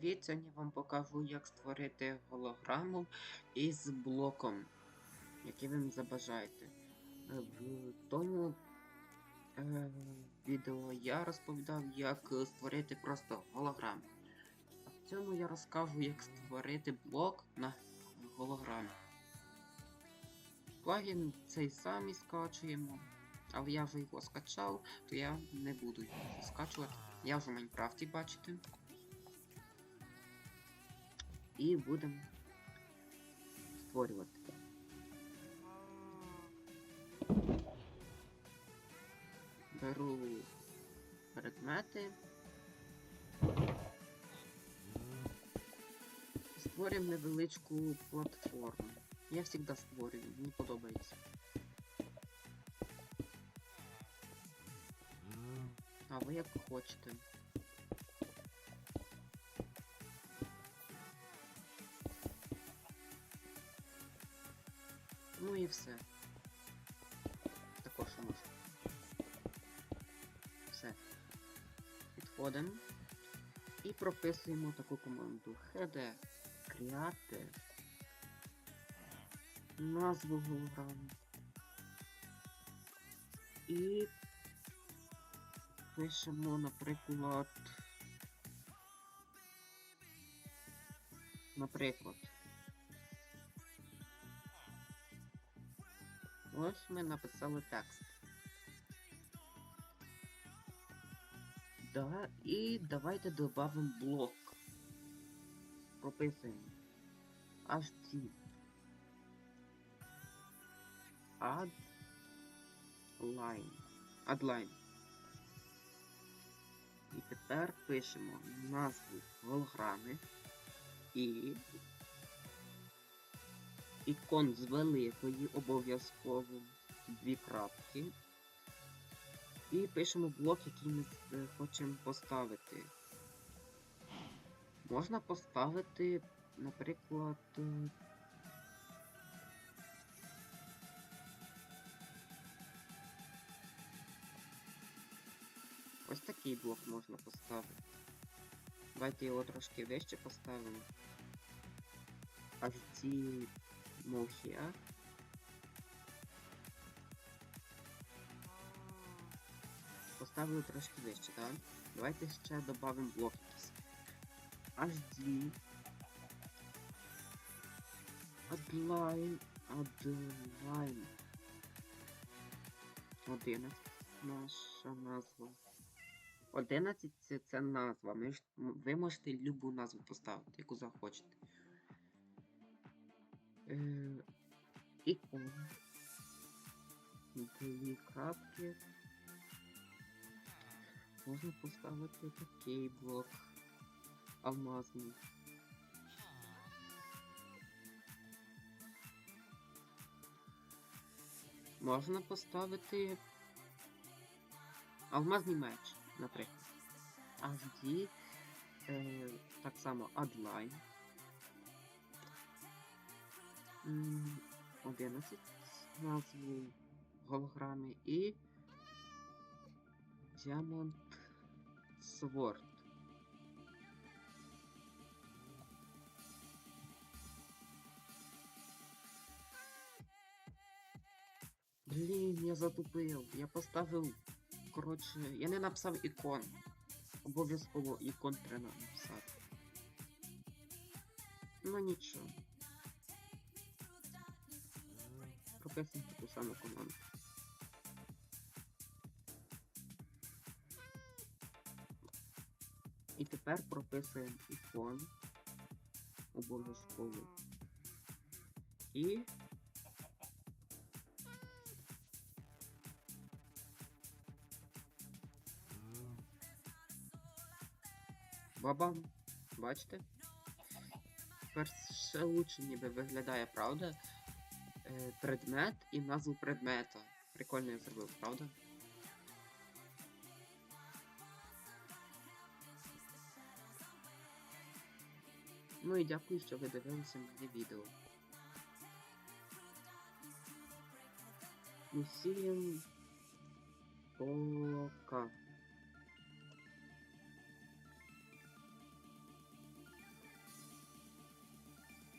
Привіт, сьогодні вам покажу, як створити голограму із блоком, який ви забажаєте. Е, В тому е, відео я розповідав, як створити просто голограму. А в цьому я розкажу, як створити блок на голограмі. Плагін цей самий скачуємо, але я вже його скачав, то я не буду його скачувати. Я вже в Майнкрафті бачите. І будемо створювати. Беру предмети. Створюємо невеличку платформу. Я завжди створюю, мені подобається. А ви як хочете. І все. Також можна. Все. Підходимо. І прописуємо таку команду HD Create назву голограми. І пишемо, наприклад. Наприклад. Ось ми написали текст. Да, і давайте додамо блок. Прописуємо. HT. Add line. Add line. І тепер пишемо назву голограми і ікон з великої обов'язково дві крапки. І пишемо блок, який ми е, хочемо поставити. Можна поставити, наприклад. е, Ось такий блок можна поставити. Давайте його трошки вище поставимо. Аж ці мовхія. Поставили трошки вище, так? Давайте ще додамо блок якийсь. HD. Adline. Adline. 11. Наша назва. 11 це, назва. Ви можете любу назву поставити, яку захочете. Е, ікон. Дві крапки. Можна поставити такий блок. Алмазний. Можна поставити алмазний меч, наприклад. HD. Е, так само Adline. М, 11 назву голограми і Diamond Sword. Блін, я затупив. Я поставив. Коротше, я не написав ікон. Обов'язково ікон треба написати. Ну нічого. Прописуємо таку саму команду. І тепер прописуємо ікон. Обов'язково. І Бабам. Бачите? Тепер ще лучше ніби виглядає, правда? Е, предмет і назву предмета. Прикольно я зробив, правда? Ну і дякую, що ви дивилися моє відео. Усім пока.